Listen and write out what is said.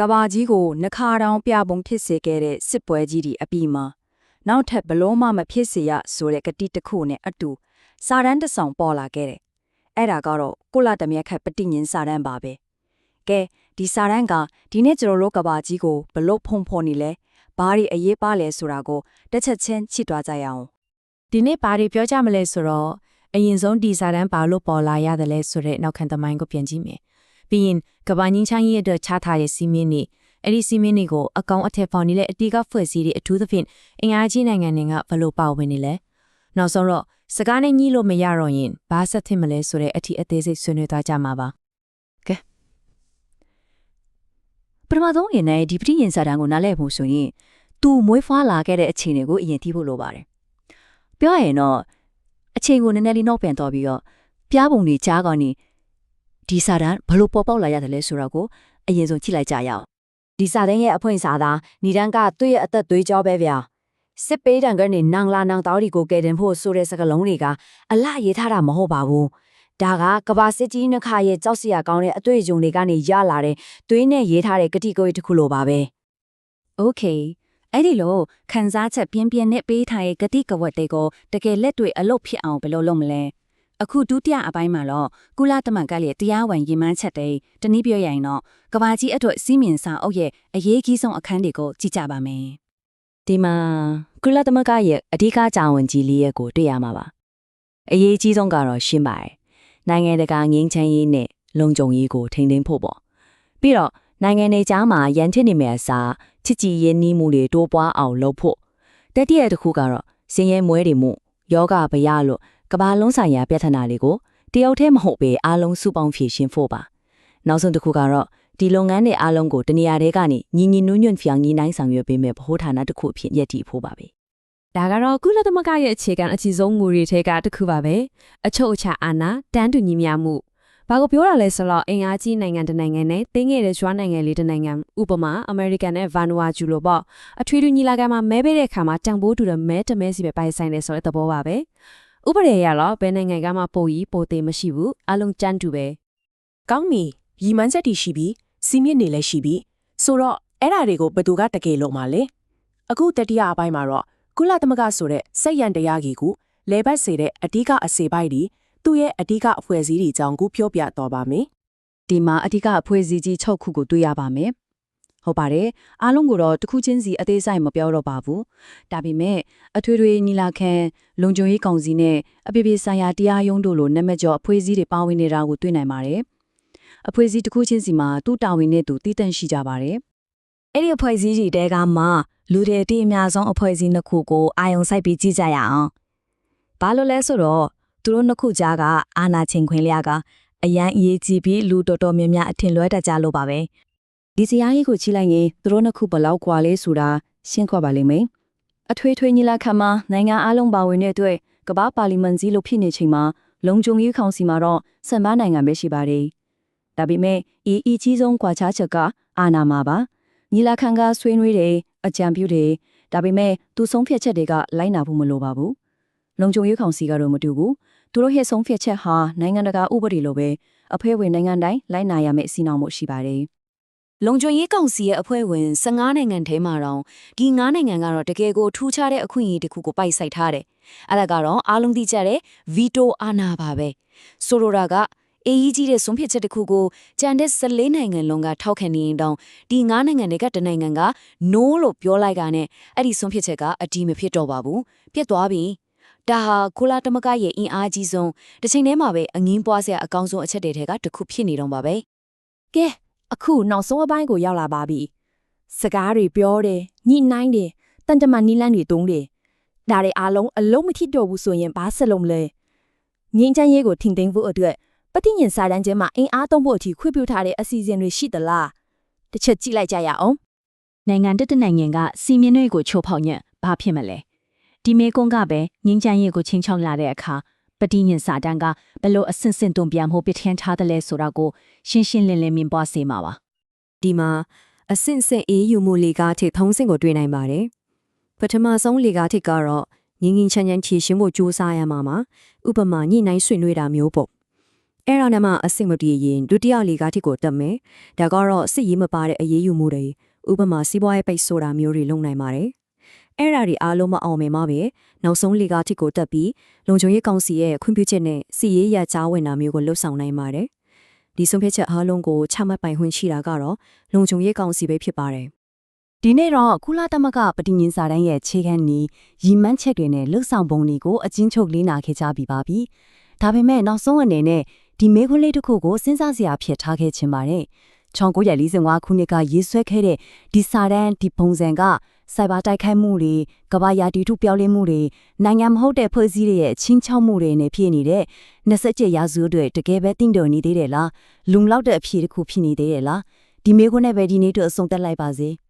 ကဘာကြီးကိုနှခါတောင်ပြပုံဖြစ်စေခဲ့တဲ့စစ်ပွဲကြီးဒီအပြီးမှာနောက်ထပ်ဘလို့မှမဖြစ်စေရဆိုတဲ့ကတိတစ်ခုနဲ့အတူစာရန်တစ်ဆောင်ပေါ်လာခဲ့တယ်။အဲ့ဒါကတော့ကုလတမြက်ခတ်ပဋိညင်စာရန်ပါပဲ။ကဲဒီစာရန်ကဒီနေ့ကျွန်တော်တို့ကဘာကြီးကိုဘလို့ဖုံဖုံနေလဲဘာတွေအရေးပါလဲဆိုတာကိုတစ်ချက်ချင်းချစ်သွားကြရအောင်ဒီနေ့ဘာတွေပြောကြမလဲဆိုတော့အရင်ဆုံးဒီစာတန်းဘာလို့ပေါ်လာရတယ်လဲဆိုတဲ့နောက်ခံသမိုင်းကိုပြန်ကြည့်မယ်။ ပြီးရင်ကဘာညင်းချမ်းရဲ့အတွက်ချထားတဲ့စီမင်းတွေအဲ့ဒီစီမင်းတွေကိုအကောင်အထက်ဖော်နေတဲ့အတီးကဖွဲ့စည်းတဲ့အထူးသဖြင့်အင်အားကြီးနိုင်ငံတွေကဘယ်လိုပါဝင်နေလဲ။နောက်ဆုံးတော့စကားနဲ့ညှိလို့မရတော့ရင်ဘာဆက်သင့်မလဲဆိုတဲ့အထီးအသေးစိတ်ဆွေးနွေးသွားကြမှာပါပထမဆုံးရင်နဲ့ဒီပဋိညင်စာတန်ကိုနားလည်ဖို့ဆိုရင်သူမွေးဖွားလာခဲ့တဲ့အခြေအနေကိုအရင်သိဖို့လိုပါတယ်။ပြောရရင်တော့အချိန်ကိုနည်းနည်းလေးနောက်ပြန်တော့ပြီးတော့ပြားပုံတွေကြားကောင်းနေ ဒီစာတန်ဘလို့ပေါ်ပေါက်လာရတယ်လဲဆိုတော့ကိုအရင်ဆုံးကြည့်လိုက်ကြရအောင်ဒီစာတဲ့ရဲ့အဖွင့်စာသားဏီဒန်ကသူ့ရဲ့အသက်သွေးကြောပဲဗျာစစ်ပေးတံကနေနောင်လာနောင်တောဒီကိုကယ်တင်ဖို့ဆိုတဲ့စကားလုံးတွေကအလှရေးထားတာမဟုတ်ပါဘူးဒါကကဘာစစ်ကြီးနှခရဲ့ကြောက်စရာကောင်းတဲ့အတွေ့အကြုံတွေကနေရလာတဲ့သွေးနဲ့ရေးထားတဲ့ကတိကိုယ်တစ်ခုလိုပါပဲ။ Okay အဲ့ဒီလိုခန်းစားချက်ပြင်းပြင်းနဲ့ပေးထားရဲ့ဂတိကဝတ်တွေကိုတကယ်လက်တွေ့အလုပ်ဖြစ်အောင်ဘယ်လိုလုပ်မလဲ။ အခုဒုတိယအပိုင်းမှာတော့ကုလသမဂ္ဂရဲ့တရားဝင်ရည်မှန်းချက်တွေတနည်းပြောရရင်တော့ကဘာကြီးအတွက်စီးမြင်စာအုပ်ရဲ့အရေးကြီးဆုံးအခန်းတွေကိုကြည့်ကြပါမယ်။ဒီမှာကုလသမဂ္ဂရဲ့အဓိကကြာဝန်ကြီးလေးရဲ့ကိုတွေ့ရမှာပါအရေးကြီးဆုံးကတော့ရှင်းပါတယ်နိုင်ငံတကာငြိမ်းချမ်းရေးနဲ့လုံခြုံရေးကိုထိန်းသိမ်းဖို့ပေါ့ပြီးတော့နိုင်ငံတွေကြားမှာရန်ထစ်နေမယ့်အစားချစ်ကြည်ရင်းနှီးမှုတွေတိုးပွားအောင်လုပ်ဖို့တတိယတစ်ခုကတော့စင်ရဲမွဲတွေမှုယောဂဗျာလို့ ကမ္ဘာလုံးဆိုင်ရာပြဿနာတွေကိုတယောက်တည်းမဟုတ်ပဲအားလုံးစုပေါင်းဖြေရှင်းဖို့ပါနောက်ဆုံးတစ်ခုကတော့ဒီလုပ်ငန်းတွေအားလုံးကိုတနေရာတွေကနေညီညီနွညွန့်ပြောင်ညီနိုင်ဆောင်ရွက်ပေးမဲ့ဗဟိုဌာနတစ်ခုအဖြစ်ရည်တည်ဖို့ပါပဲဒါကတော့ကုလသမဂ္ဂရဲ့အခြေခံအခြေဆုံးမူတွေထဲကတစ်ခုပါပဲအချုပ်အခြာအာဏာတန်းတူညီမျှမှုဘာကိုပြောတာလဲဆိုတော့အင်အားကြီးနိုင်ငံတစ်နိုင်ငံနဲ့တင်းငယ်တဲ့ကျွမ်းနိုင်ငံလေးတစ်နိုင်ငံဥပမာအမေရိကန်နဲ့ဗာနူအာဂျူလိုပေါ့အထွေထွေညီလာခံမှာမဲပေးတဲ့အခါမှာတန်ဖိုးတူတဲ့မဲတစ်မဲစီပဲပိုင်ဆိုင်တယ်ဆိုတဲ့သဘောပါပဲ ဥပဒေအရတော့ဘယ်နိုင်ငံကမှပိုကြီးပိုသေးမရှိဘူးအလုံးကျန်းတူပဲကောင်းပြီရီမန်းချက်တီရှိပြီစီမြင့်နေလည်းရှိပြီဆိုတော့အဲ့ဓာတွေကိုဘယ်သူကတကယ်လို့မှာလဲအခုတတိယအပိုင်းမှာတော့ကုလသမဂ္ဂဆိုတဲ့စက်ရန်တရားကြီးကိုလဲပတ်စေတဲ့အဓိကအစေပိုက်ဒီသူ့ရဲ့အဓိကအဖွဲ့အစည်းတွေအကြောင်းကိုပြောပြတော့ပါမယ်ဒီမှာအဓိကအဖွဲ့အစည်းကြီး6ခုကိုတွေ့ရပါမယ်။ ဟုတ်ပါတယ်။အားလုံးကိုတော့တစ်ခုချင်းစီအသေးစိတ်မပြောတော့ပါဘူး။ဒါပေမဲ့အထွေထွေညီလာခံလုံခြုံရေးကောင်စီနဲ့အပြည်ပြည်ဆိုင်ရာတရားရုံးတို့လိုနာမည်ကျော်အဖွဲ့အစည်းတွေပါဝင်နေတာကိုတွေ့နိုင်ပါတယ်။အဖွဲ့အစည်းတစ်ခုချင်းစီမှာသူ့တာဝန်နဲ့သူတည်တံ့ရှိကြပါတယ်။အဲ့ဒီအဖွဲ့အစည်းကြီးတဲကမှလူတွေအတိအများဆုံးအဖွဲ့အစည်းနှစ်ခုကိုအာယုံစိုက်ပြီးကြည့်ကြရအောင်။ဘာလို့လဲဆိုတော့သူတို့နှစ်ခုကြားကအာနာချင်းခွင်လျာကအရန်အရေးကြီးပြီးလူတော်တော်များများအထင်လွဲတတ်ကြလို့ပါပဲ ဒီစရာကြီးကိုကြည့်လိုက်ရင်သူတို့နှစ်ခုဘယ်လောက်ကွာလဲဆိုတာရှင်းခွက်ပါလိမ့်မယ်။အထွေထွေညီလာခံမှာနိုင်ငံအလုံးပါဝင်တဲ့အတွက်ကမ္ဘာပါလီမန်ကြီးလို့ဖြစ်နေချိန်မှာလုံခြုံရေးကောင်စီမှာတော့စံမနိုင်ငံပဲရှိပါတယ်။ဒါပေမဲ့အီအီကြီးဆုံးကွာခြားချက်ကအာနာမှာပါ။ညီလာခံကဆွေးနွေးတယ်အကြံပြုတယ်ဒါပေမဲ့သူဆုံးဖြတ်ချက်တွေကလိုက်နာဖို့မလိုပါဘူး။လုံခြုံရေးကောင်စီကတော့မတူဘူး။သူတို့ရဲ့ဆုံးဖြတ်ချက်ဟာနိုင်ငံတကာဥပဒေလိုပဲအဖွဲ့ဝင်နိုင်ငံတိုင်းလိုက်နာရမယ့်အစီအနောင်မှုရှိပါတယ်။ လုံခြုံရေးကောင်စီရဲ့အဖွဲ့ဝင်15နိုင်ငံထဲမှာတော့ဒီ9နိုင်ငံကတော့တကယ်ကိုထူးခြားတဲ့အခွင့်အရေးတစ်ခုကိုပိုက်ဆိုင်ထားတယ်။အဲ့ဒါကတော့အားလုံးသိကြတဲ့ veto အာဏာပါပဲ။ဆိုလိုတာကအေးကြီးကြီးတဲ့ဆုံးဖြတ်ချက်တစ်ခုကိုကြံတဲ့14နိုင်ငံလုံးကထောက်ခံနေရင်တောင်ဒီ9နိုင်ငံတွေကတနိုင်ငံက no လို့ပြောလိုက်တာနဲ့အဲ့ဒီဆုံးဖြတ်ချက်ကအတီးမဖြစ်တော့ပါဘူး။ပြတ်သွားပြီ။ဒါဟာကိုလာတမကရဲ့အင်အားကြီးဆုံးတစ်ချိန်တည်းမှာပဲအငင်းပွားစရာအကောင်းဆုံးအချက်တွေထဲကတစ်ခုဖြစ်နေတော့ပါပဲကဲ အခုနောက်ဆုံးအပိုင်းကိုရောက်လာပါပြီစကားတွေပြောတယ်ညှိနှိုင်းတယ်တန်တမနီလန်းတွေတုံးတယ်ဒါတွေအားလုံးအလုံးမထိတော့ဘူးဆိုရင်ဘာဆက်လုံးမလဲငင်းချမ်းရေးကိုထင်သိမ်းဖို့အတွက်ပဋိညာဉ်စာတမ်းကျဲမှာအင်အားသုံးဖို့အထိခွင့်ပြုထားတဲ့အစီအစဉ်တွေရှိသလားတစ်ချက်ကြည့်လိုက်ကြရအောင်နိုင်ငံတစ်တစ်နိုင်ငံကစီမင်းတွေကိုချိုးဖောက်ညံ့ဘာဖြစ်မလဲဒီမေကွန်းကပဲငင်းချမ်းရေးကိုချင်းချောင်းလာတဲ့အခါပ တိညင်စာတန်းကဘလို့အဆင့်ဆင့်တုံပြန်မှုပြထန်းထားတယ်လဲဆိုတာကိုရှင်းရှင်းလင်းလင်းမြင်ပွားစေမှာပါဒီမှာအဆင့်ဆင့်အေးယူမှုလေကားထိထုံးစင်ကိုတွေ့နိုင်ပါတယ်။ပထမဆုံးလေကားထိကတော့ငင်းငင်းချမ်းချမ်းဖြည့်ရှင်းဖို့ကြိုးစားရမှာမှာဥပမာညှိနှိုင်းဆွေးနွေးတာမျိုးပေါ့အဲ့ဒါနဲ့မှအဆင်မပြေရင်ဒုတိယလေကားထိကိုတက်မယ်ဒါကတော့စစ်ရေးမပါတဲ့အရေးယူမှုတွေဥပမာစီးပွားရေးပိတ်ဆိုတာမျိုးတွေလုပ်နိုင်ပါတယ် အဲ့ဒါတွေအားလုံးမအောင်မြင်ပါပဲနောက်ဆုံးလေကားထိကိုတက်ပြီးလုံခြုံရေးကောင်စီရဲ့ခွင့်ပြုချက်နဲ့စီရေးရကြားဝင်တာမျိုးကိုလှုပ်ဆောင်နိုင်ပါတယ်ဒီဆုံးဖြတ်ချက်အားလုံးကိုချမှတ်ပိုင်ခွင့်ရှိတာကတော့လုံခြုံရေးကောင်စီပဲဖြစ်ပါတယ်ဒီနေ့တော့ကုလသမဂ္ဂပဋိညာဉ်စာတမ်းရဲ့ခြေခံနီးရီမန်းချက်တွေနဲ့လှုပ်ဆောင်ပုံတွေကိုအချင်းချုပ်လေးနာခဲ့ကြပြီပါပြီ။ဒါပေမဲ့နောက်ဆုံးအနေနဲ့ဒီမေခွန်းလေးတစ်ခုကိုစဉ်းစားစရာဖြစ်ထားခဲ့ခြင်းပါတယ်။ 1945ခုနှစ်ကရေးဆွဲခဲ့တဲ့ဒီစာတမ်းဒီပုံစံကစိုက်ဘာတိုက်ခိုက်မှုတွေကမ္ဘာရာတီထုပြောင်းလဲမှုတွေနိုင်ငံမဟုတ်တဲ့ဖွဲ့စည်းတွေရဲ့ချင်းချောက်မှုတွေနဲ့ဖြစ်နေတဲ့27ရာစုအတွက်တကယ်ပဲတင့်တော်နေသေးတယ်လားလုံလောက်တဲ့အဖြေတစ်ခုဖြစ်နေသေးတယ်လားဒီမေခွန်းနဲ့ပဲဒီနေ့တော့အဆုံးသတ်လိုက်ပါစေ။